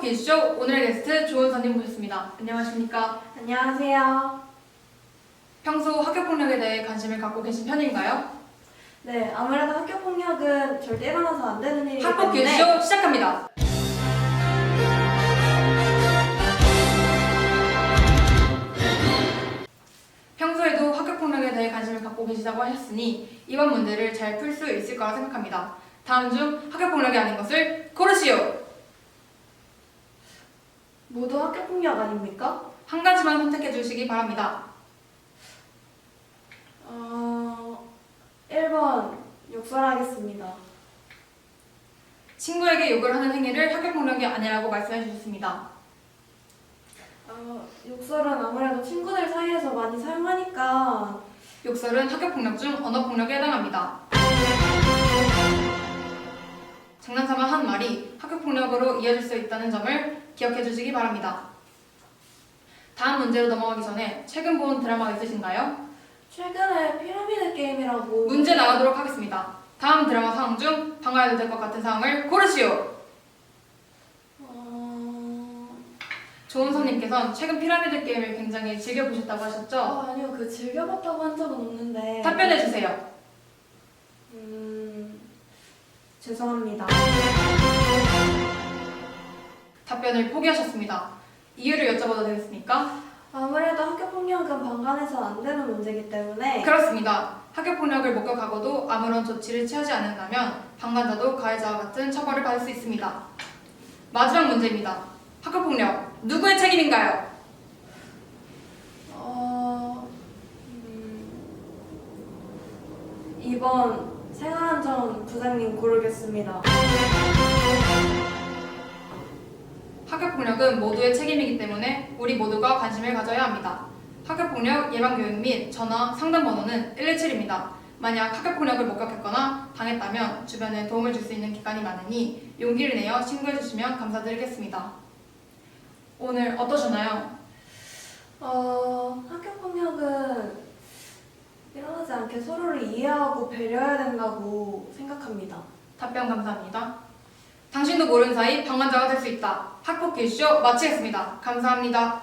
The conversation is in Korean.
퀴즈쇼 오늘의 게스트 조은선님 모셨습니다. 안녕하십니까? 안녕하세요. 평소 학교 폭력에 대해 관심을 갖고 계신 편인가요? 네, 아무래도 학교 폭력은 절대 일어나서 안 되는 일이기 학폭 때문에 퀴즈쇼 시작합니다. 평소에도 학교 폭력에 대해 관심을 갖고 계시다고 하셨으니 이번 문제를 잘 풀 수 있을 거라 생각합니다. 다음 중 학교폭력이 아닌 것을 고르시오. 모두 학교 폭력 아닙니까? 한 가지만 선택해 주시기 바랍니다. 어, 1번 욕설하겠습니다. 친구에게 욕을 하는 행위를 학교폭력이 아니라고 말씀해 주셨습니다. 어, 욕설은 아무래도 친구들 사이에서 많이 사용하니까 욕설은 학교폭력 중 언어폭력에 해당합니다. 학교폭력으로 이어질 수 있다는 점을 기억해 주시기 바랍니다. 다음 문제로 넘어가기 전에 최근 본 드라마 있으신가요? 최근에 피라미드 게임이라고 문제 나가도록 하겠습니다. 다음 드라마 상황 중 방어해도 될 것 같은 상황을 고르시오. 어... 조은선님께서는 최근 피라미드 게임을 굉장히 즐겨보셨다고 하셨죠? 어, 아니요, 그 즐겨봤다고 한 적은 없는데 답변해 주세요. 음... 죄송합니다. 답변을 포기하셨습니다. 이유를 여쭤봐도 되겠습니까? 아무래도 학교 폭력은 방관해서 안 되는 문제이기 때문에 그렇습니다. 학교 폭력을 목격하고도 아무런 조치를 취하지 않는다면 방관자도 가해자와 같은 처벌을 받을 수 있습니다. 마지막 문제입니다. 학교 폭력 누구의 책임인가요? 어... 음... 2번 생활안전 부장님 고르겠습니다. 학교 폭력은 모두의 책임이기 때문에 우리 모두가 관심을 가져야 합니다. 학교 폭력 예방 교육 및 전화 상담 번호는 117입니다. 만약 학교 폭력을 목격했거나 당했다면 주변에 도움을 줄 수 있는 기관이 많으니 용기를 내어 신고해 주시면 감사드리겠습니다. 오늘 어떠셨나요? 어... 학교 폭력은 일어나지 않게 서로를 이해하고 배려해야 된다고 생각합니다. 답변 감사합니다. 당신도 모르는 사이 방관자가 될 수 있다. 학폭 기쇼 마치겠습니다. 감사합니다.